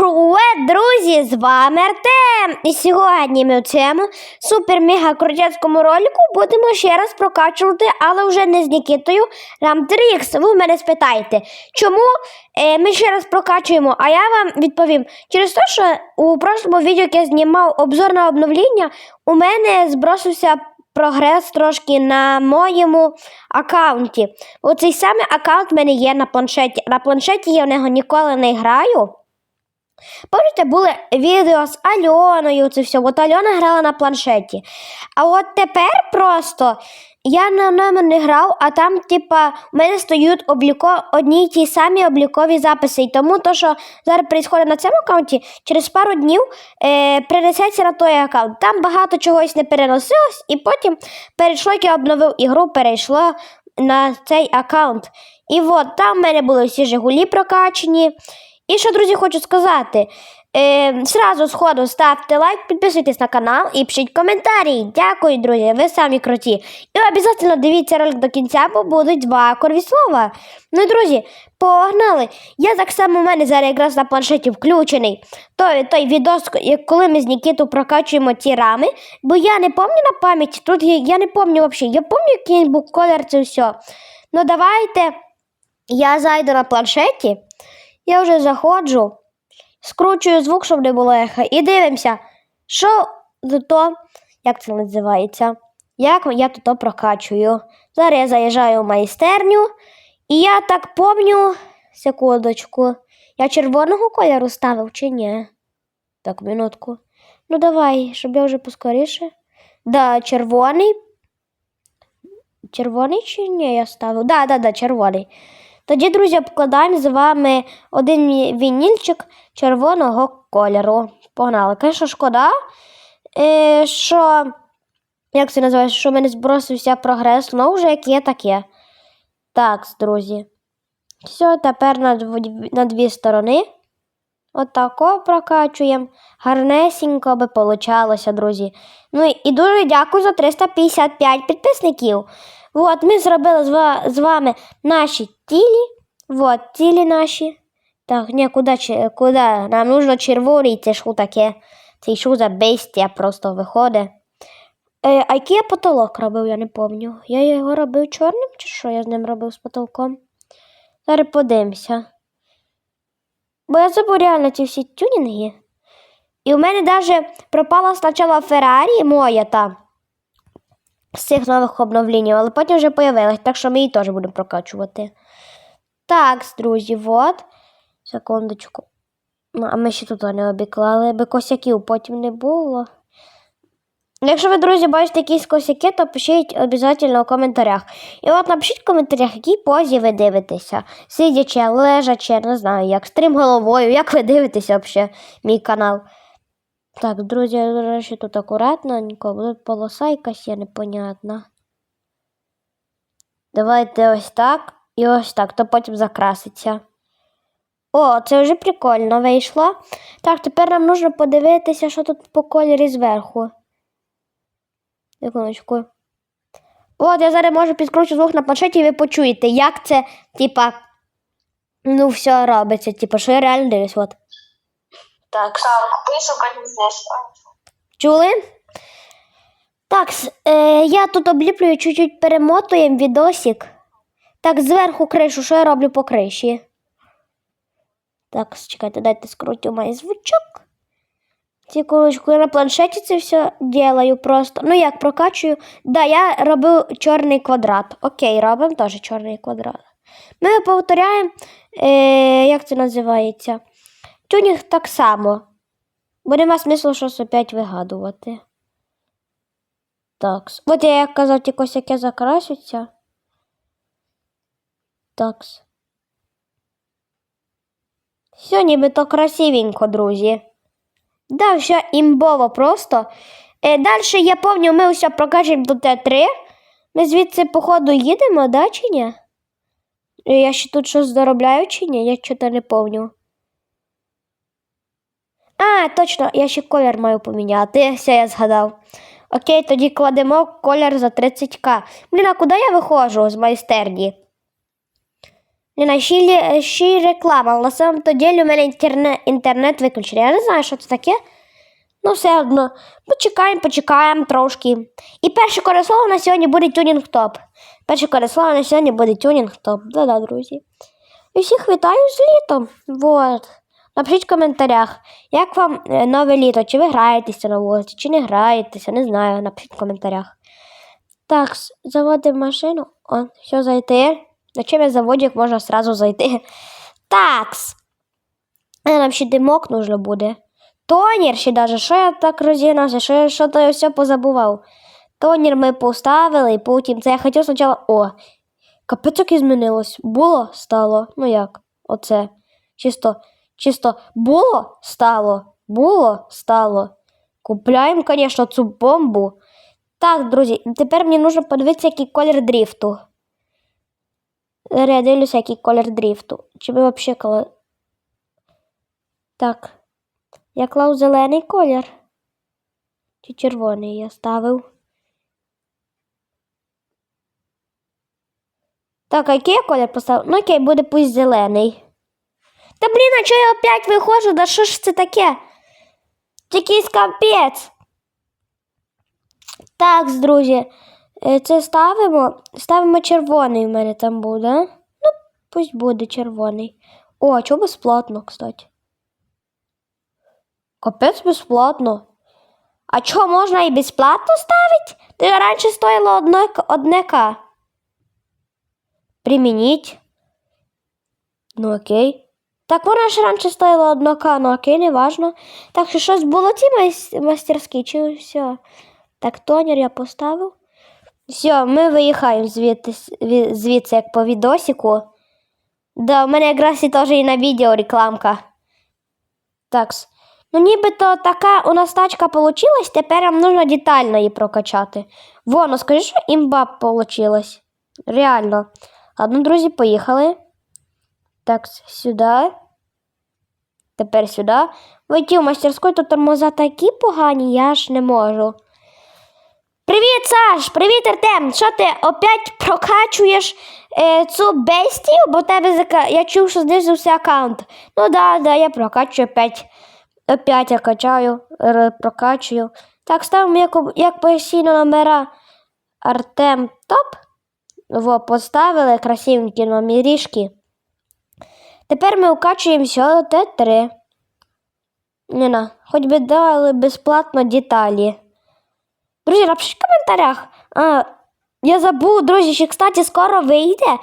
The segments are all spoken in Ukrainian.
Привет, друзі! З вами Артем! І сьогодні ми в цьому супер-мега крутецькому ролику будемо ще раз прокачувати, але вже не з Нікітою Рамтрікс. Ви мене спитаєте, чому е, ми ще раз прокачуємо? А я вам відповім: через те, що у прошлому відео, як я знімав обзор на обновлення, у мене збросився прогрес трошки на моєму аккаунті. Оцей самий аккаунт в мене є на планшеті. На планшеті я в нього ніколи не граю. Пам'ятаєте, були відео з Альоною, це все. От Альона грала на планшеті. А от тепер просто я на ньому не грав, а там, типа, у мене стоять обліко, одні й ті самі облікові записи. І тому то, що зараз відбувається на цьому аккаунті, через пару днів е, перенесеться на той аккаунт. Там багато чогось не переносилось, і потім перейшло, як я обновив ігру, перейшло на цей аккаунт. І от там в мене були всі Жигулі прокачені. І що, друзі, хочу сказати. Е, сразу сходу ставте лайк, підписуйтесь на канал і пишіть коментарі. Дякую, друзі, ви самі круті. І обов'язково дивіться ролик до кінця, бо будуть два корові слова. Ну, друзі, погнали! Я так само у мене зараз якраз на планшеті включений. Той, той відос, коли ми з Нікіту прокачуємо ті рами, бо я не пам'ятаю на пам'ять, тут я, я не пам'ятаю взагалі, я пам'ятаю, який був колір, це все. Ну, давайте я зайду на планшеті. Я вже заходжу, скручую звук, щоб не було еха, і дивимося, що то, як це називається, як я тут прокачую. Зараз я заїжджаю в майстерню, і я так помню, секундочку, я червоного кольору ставив чи ні? Так, минутку. Ну, давай, щоб я вже поскоріше. Да, червоний. Червоний чи ні, я ставив? Да, да, да, червоний. Тоді, друзі, покладаємо з вами один вінільчик червоного кольору. Погнали. Звісно, шкода, е, що, як це називається, що в мене збросився прогрес, ну вже як є, так є. Так, друзі. Все, тепер на, дв- на дві сторони. Отако прокачуємо. Гарнесенько би получалося, друзі. Ну і дуже дякую за 355 підписників. От, ми зробили з, вами наші тілі. Вот, тілі наші. Так, ні, куди, куди? Нам нужно червоний, це що таке? Це що за бестія просто виходить. Е, а який я потолок робив, я не пам'ятаю. Я його робив чорним чи що я з ним робив з потолком? Зараз подивимося. Бо я забув реально ці всі тюнінги. І у мене навіть пропала спочатку Феррарі моя та з цих нових обновлень, але потім вже появилась, так що ми її теж будемо прокачувати. Так, друзі, от. Секундочку. Ну, а ми ще тут не обіклали, аби косяків потім не було. Якщо ви, друзі, бачите якісь косяки, то пишіть обов'язково у коментарях. І от напишіть в коментарях, якій позі ви дивитеся. Сидячи, лежачи, не знаю, як стрім головою, як ви дивитеся взагалі мій канал. Так, друзі, до речі, тут акуратненько, бо тут полоса якась є непонятна. Давайте ось так і ось так, то потім закраситься. О, це вже прикольно вийшло. Так, тепер нам нужно подивитися, що тут по кольорі зверху. Секундочку. От, я зараз можу підкручу звук на планшеті, і ви почуєте, як це, типа, ну, все робиться. Типа, що я реально дивлюсь, от. Так. Так, пишу здесь. Чули? Так, е, я тут обліплюю чуть-чуть перемотуємо відосик. Так, зверху кришу, що я роблю по криші? Так, чекайте, дайте скрутю мій звучок. Секундочку, я на планшеті це все делаю просто. Ну, як прокачую. Да, я робив чорний квадрат. Окей, робимо теж чорний квадрат. Ми повторяємо, е, як це називається? Тюнінг так само. Бо нема смислу щось опять вигадувати. Так. От я як казав, ті косяки закрасяться. Такс. Все нібито красивенько, друзі. Да, все імбово просто. Е, далі я пам'ятаю, ми усе прокачуємо до Т3. Ми звідси, походу, їдемо, да, чи ні? Я ще тут щось доробляю, чи ні? Я щось не пам'ятаю. Точно, я ще колір маю поміняти. Все, я згадав. Окей, тоді кладемо колір за 30к. Блін, а куди я виходжу з майстерні? Не ще, ще й реклама. На самом то ділі у мене інтернет, інтернет виключений. Я не знаю, що це таке. Ну, все одно. Почекаємо, почекаємо трошки. І перше у нас сьогодні буде тюнінг топ. Перше у нас сьогодні буде тюнінг топ. Да-да, друзі. І всіх вітаю з літом. Вот. Напишіть в коментарях, як вам е, нове літо, чи ви граєтеся на вулиці, чи не граєтеся, не знаю. Напишіть в коментарях. Так, заводимо машину. О, все, зайти. На чим я заводі, як можна сразу зайти. Такс. Е, Нам ще димок нужно буде. Тонір ще даже, що я так розігнався, що я що я все позабував. Тонір ми поставили, і потім це я хотів спочатку. О, капець як змінилось. Було, стало. Ну як? Оце. Чисто, чисто було, стало. Було, стало. Купляємо, звісно, цю бомбу. Так, друзі, тепер мені нужно подивитися, який колір дріфту. Я дивлюся, який колір дріфту. Чи ми взагалі коли. Так. Я клав зелений колір. Чи червоний я ставив. Так, а який я колір поставив? Ну окей, буде пусть зелений. Та блін, а чого я опять виходжу? Да що ж це таке? Якийсь капець. Так, друзі, це ставимо. Ставимо червоний в мене там буде. Ну, пусть буде червоний. О, а чого безплатно, кстати? Капець безплатно. А чого можна і безплатно ставити? Ти раніше стоїло одне, одне К. Примініть. Ну окей. Так вона ж раніше стоїла одно К, ну окей, не важно. Так що щось було ті мастерські, чи все? Так, тонер я поставив. Все, ми виїхаємо звідти, звідси, як по відосику. Да, у мене якраз і теж і на відео рекламка. Такс. Ну, нібито така у нас тачка получилась, тепер нам нужно детально її прокачати. Воно, скажи, що імба получилась. Реально. Ладно, друзі, поїхали. Так, сюди. Тепер сюди. Войти в мастерську, тут тормоза такі погані, я ж не можу. Привіт, Саш! Привіт, Артем! Що ти опять прокачуєш е, цю бестію? Бо тебе зака... я чув, що знизився аккаунт. Ну да, да, я прокачую опять. Опять я качаю, прокачую. Так, ставимо як, як постійно номера Артем Топ. Во, поставили красивенькі номерішки. Тепер ми укачуємо все Т3. Не на, хоч би дали безплатно деталі. Друзі, напишіть в коментарях. А, я забув, друзі, що, кстати, скоро вийде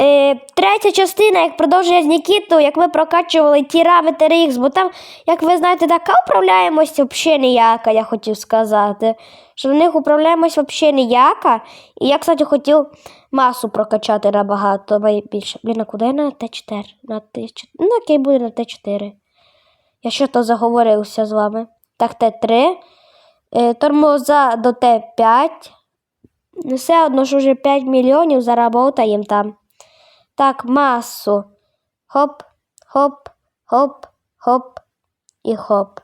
е, третя частина, як продовжує з Нікітою, як ми прокачували тіраметр X, бо там, як ви знаєте, така управляємость взагалі ніяка, я хотів сказати. Що в них управляємость взагалі ніяка. І я, кстати, хотів масу прокачати набагато більше. Блін, а куди я на Т4? На Т4. Ну, окей, буде на Т4. Я що то заговорився з вами. Так, Т3. Е, тормоза до Т5. Ну, Все одно ж уже 5 мільйонів заработаємо там. Так, масу. Хоп, хоп, хоп, хоп і хоп.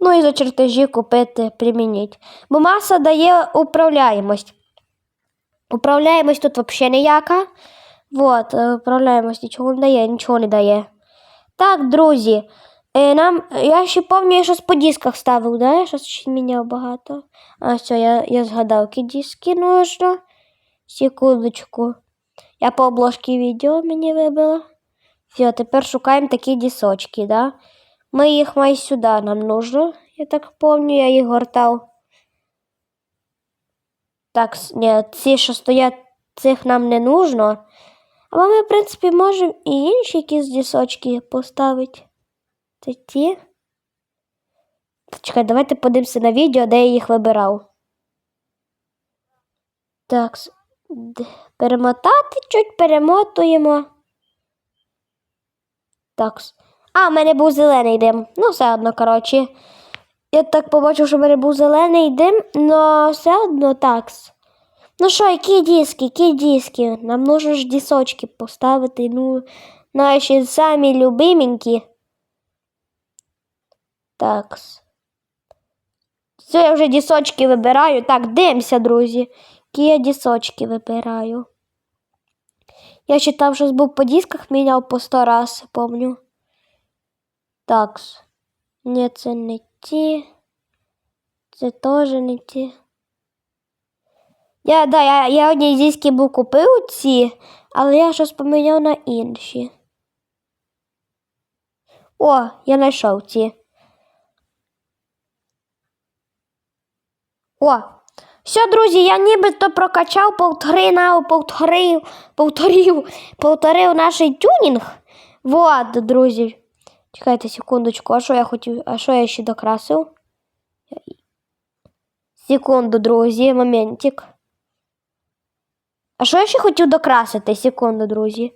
Ну і за чертежі купити, примініть. Бо маса дає управляємость. Управляємость тут взагалі ніяка. Вот, е, управляємость нічого не дає, нічого не дає. Так, друзі. Е, нам, я ще пам'ятаю, я щось по дисках ставив, да? Я щось ще міняв багато. А, все, я, я згадав, які диски нужно. Секундочку. Я по обложці відео мені вибила. Все, тепер шукаємо такі дісочки, да? Ми їх май сюди нам нужно. Я так пам'ятаю, я їх гортав. Так, ні, ці, що стоять, цих нам не нужно. Але ми, в принципі, можемо і інші якісь дісочки поставити. Це ті. Чекай, давайте подивимося на відео, де я їх вибирав. Так, перемотати чуть перемотуємо. Так. А, в мене був зелений дим. Ну, все одно, коротше. Я так побачив, що в мене був зелений дим, але все одно так. Ну що, які диски, які диски? Нам нужно ж дісочки поставити. Ну, наші самі любименькі. Так. Все, я вже дісочки вибираю. Так, дивимося, друзі. Які я дісочки вибираю. Я ще там щось був по дисках, міняв по 100 раз, помню. Так. Ні, це не ті. Це теж не ті. Я, да, я, я одні диски був купив ці, але я щось поміняв на інші. О, я знайшов ці. О, все, друзі, я нібито прокачав повтори на повторив, повторив, повторив наш тюнінг. Вот, друзі. Чекайте секундочку, а що я хотів, а що я ще докрасив? Секунду, друзі, моментик. А що я ще хотів докрасити? Секунду, друзі.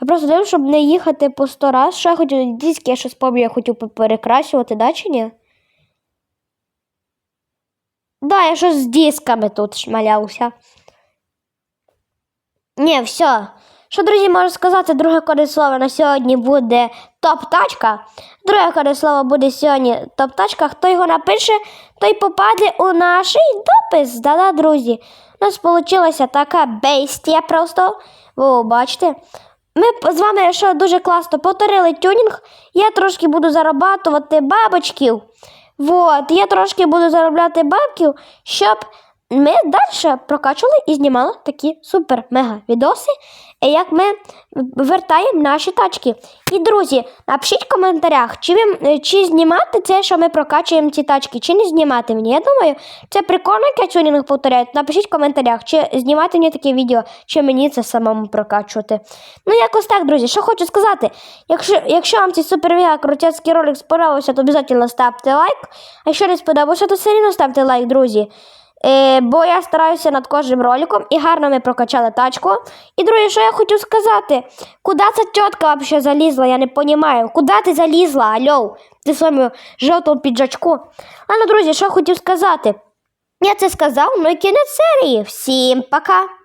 Я просто дивлюсь, щоб не їхати по сто раз. Що я хотів, диски я щось пам'ятаю, я хотів перекрасювати, да, чи ні? Да, я щось з дисками тут шмалявся. Ні, все. Що, друзі, можу сказати, друге коди слова на сьогодні буде топ-тачка. Друге коди слова буде сьогодні топ-тачка. Хто його напише, той попаде у наш допис. Да-да, друзі. У нас вийшла така бейстія просто. Ви бачите. Ми з вами що дуже класно повторили тюнінг. Я трошки буду зарабатувати бабочків. Вот, я трошки буду заробляти бабків, щоб ми далі прокачували і знімали такі супер-мега відоси, е, як ми вертаємо наші тачки. І, друзі, напишіть в коментарях, чи, ви, е, чи знімати це, що ми прокачуємо ці тачки, чи не знімати мені. Я думаю, це прикольно, як я тюнінг повторяю. Напишіть в коментарях, чи знімати мені таке відео, чи мені це самому прокачувати. Ну, якось так, друзі, що хочу сказати. Якщо, якщо вам цей супер-мега крутецький ролик сподобався, то обов'язково ставте лайк. А якщо не сподобався, то все рівно ставте лайк, друзі. Е, бо я стараюся над кожним роликом і гарно ми прокачали тачку. І друге, що я хочу сказати, куди ця тітка взагалі залізла, я не розумію. Куди ти залізла, альо? Ти своєму жовтому піджачку. Ладно, друзі, що я хотів сказати? Я це сказав, ну і кінець серії. Всім пока!